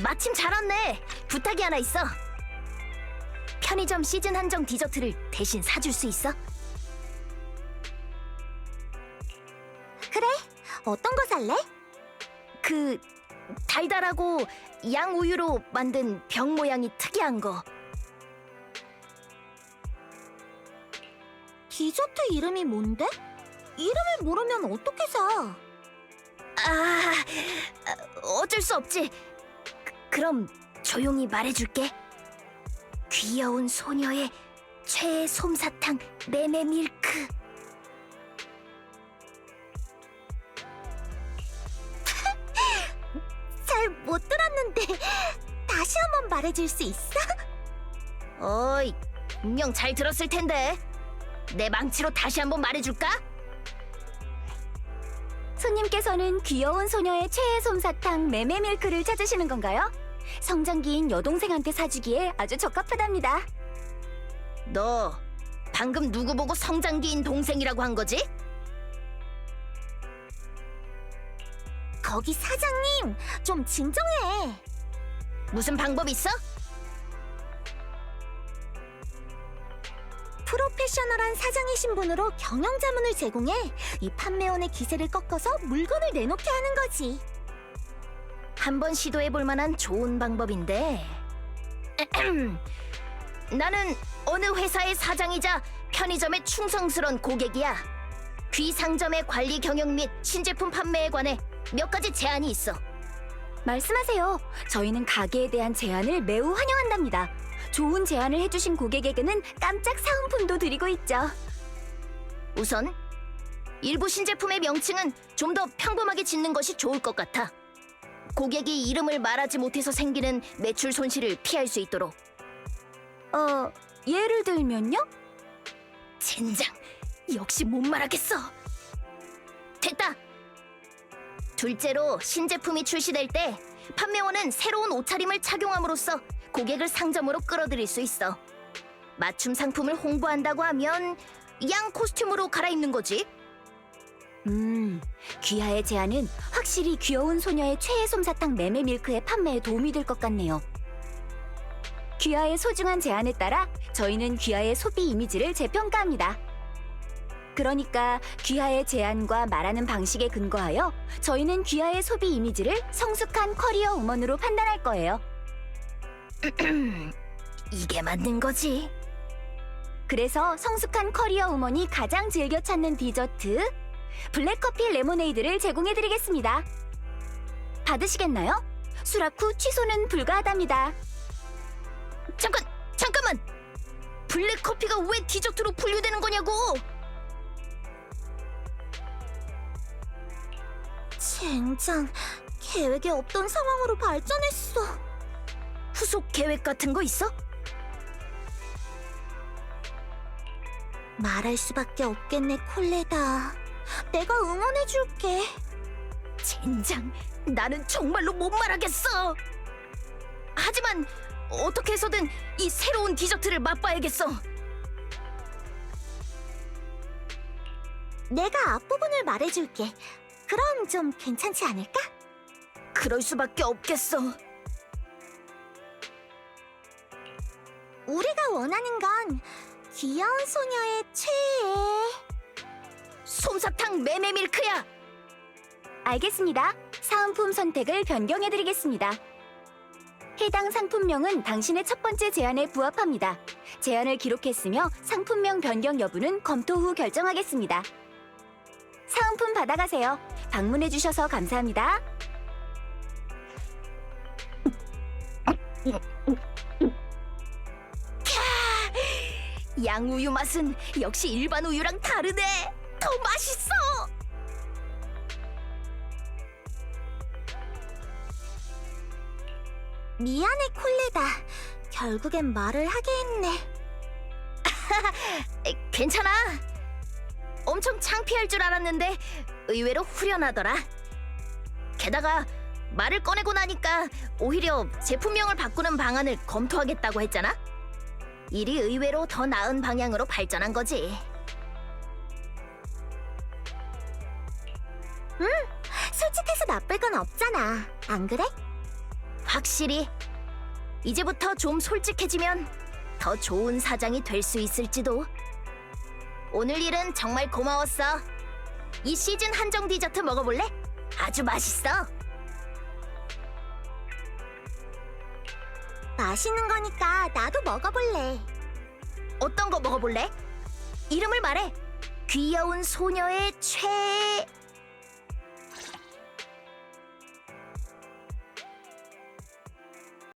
마침 잘 왔네. 부탁이 하나 있어. 편의점 시즌 한정 디저트를 대신 사줄 수 있어? 그래? 어떤 거 살래? 그 달달하고 양 우유로 만든 병 모양이 특이한 거. 디저트 이름이 뭔데? 이름을 모르면 어떻게 사? 아, 어쩔 수 없지. 그- 그럼 조용히 말해줄게. 귀여운 소녀의 최애 솜사탕 메메 밀크. 잘 못 들었는데 다시 한 번 말해줄 수 있어? 어이, 분명 잘 들었을 텐데. 내 망치로 다시 한번 말해줄까? 손님께서는 귀여운 소녀의 최애 솜사탕 메메밀크를 찾으시는 건가요? 성장기인 여동생한테 사주기에 아주 적합하답니다. 너 방금 누구 보고 성장기인 동생이라고 한 거지? 거기 사장님, 좀 진정해. 무슨 방법 있어? 프로페셔널한 사장의 신분으로 경영 자문을 제공해 이 판매원의 기세를 꺾어서 물건을 내놓게 하는 거지. 한번 시도해 볼 만한 좋은 방법인데. 나는 어느 회사의 사장이자 편의점의 충성스런 고객이야. 귀상점의 관리 경영 및 신제품 판매에 관해 몇 가지 제안이 있어. 말씀하세요. 저희는 가게에 대한 제안을 매우 환영한답니다. 좋은 제안을 해주신 고객에게는 깜짝 사은품도 드리고 있죠. 우선 일부 신제품의 명칭은 좀 더 평범하게 짓는 것이 좋을 것 같아. 고객이 이름을 말하지 못해서 생기는 매출 손실을 피할 수 있도록. 어, 예를 들면요? 젠장, 역시 못 말하겠어. 됐다. 둘째로 신제품이 출시될 때 판매원은 새로운 옷차림을 착용함으로써 고객을 상점으로 끌어들일 수 있어. 맞춤 상품을 홍보한다고 하면 양 코스튬으로 갈아입는 거지. 음, 귀하의 제안은 확실히 귀여운 소녀의 최애 솜사탕 매매 밀크의 판매에 도움이 될 것 같네요. 귀하의 소중한 제안에 따라 저희는 귀하의 소비 이미지를 재평가합니다. 그러니까 귀하의 제안과 말하는 방식에 근거하여 저희는 귀하의 소비 이미지를 성숙한 커리어 우먼으로 판단할 거예요. 이게 맞는 거지. 그래서 성숙한 커리어 우먼이 가장 즐겨 찾는 디저트 블랙커피 레모네이드를 제공해드리겠습니다. 받으시겠나요? 수락 후 취소는 불가하답니다. 잠깐, 잠깐만. 블랙 커피가 왜 디저트로 분류되는 거냐고. 젠장, 계획에 없던 상황으로 발전했어. 후속 계획 같은 거 있어? 말할 수밖에 없겠네, 콜레다. 내가 응원해줄게. 젠장, 나는 정말로 못 말하겠어. 하지만 어떻게 해서든 이 새로운 디저트를 맛봐야겠어. 내가 앞부분을 말해줄게. 그럼 좀 괜찮지 않을까? 그럴 수밖에 없겠어. 우리가 원하는 건 귀여운 소녀의 최애. 솜사탕 메메 밀크야. 알겠습니다. 사은품 선택을 변경해드리겠습니다. 해당 상품명은 당신의 첫 번째 제안에 부합합니다. 제안을 기록했으며 상품명 변경 여부는 검토 후 결정하겠습니다. 사은품 받아가세요. 방문해주셔서 감사합니다. 양우유 맛은 역시 일반 우유랑 다르네. 더 맛있어. 미안해, 콜레다. 결국엔 말을 하게 했네. 에, 괜찮아. 엄청 창피할 줄 알았는데 의외로 후련하더라. 게다가 말을 꺼내고 나니까 오히려 제품명을 바꾸는 방안을 검토하겠다고 했잖아. 일이 의외로 더 나은 방향으로 발전한 거지. 건 없잖아. 안 그래? 확실히 이제부터 좀 솔직해지면 더 좋은 사장이 될 수 있을지도. 오늘 일은 정말 고마웠어. 이 시즌 한정 디저트 먹어볼래? 아주 맛있어. 맛있는 거니까 나도 먹어볼래. 어떤 거 먹어볼래? 이름을 말해. 귀여운 소녀의 최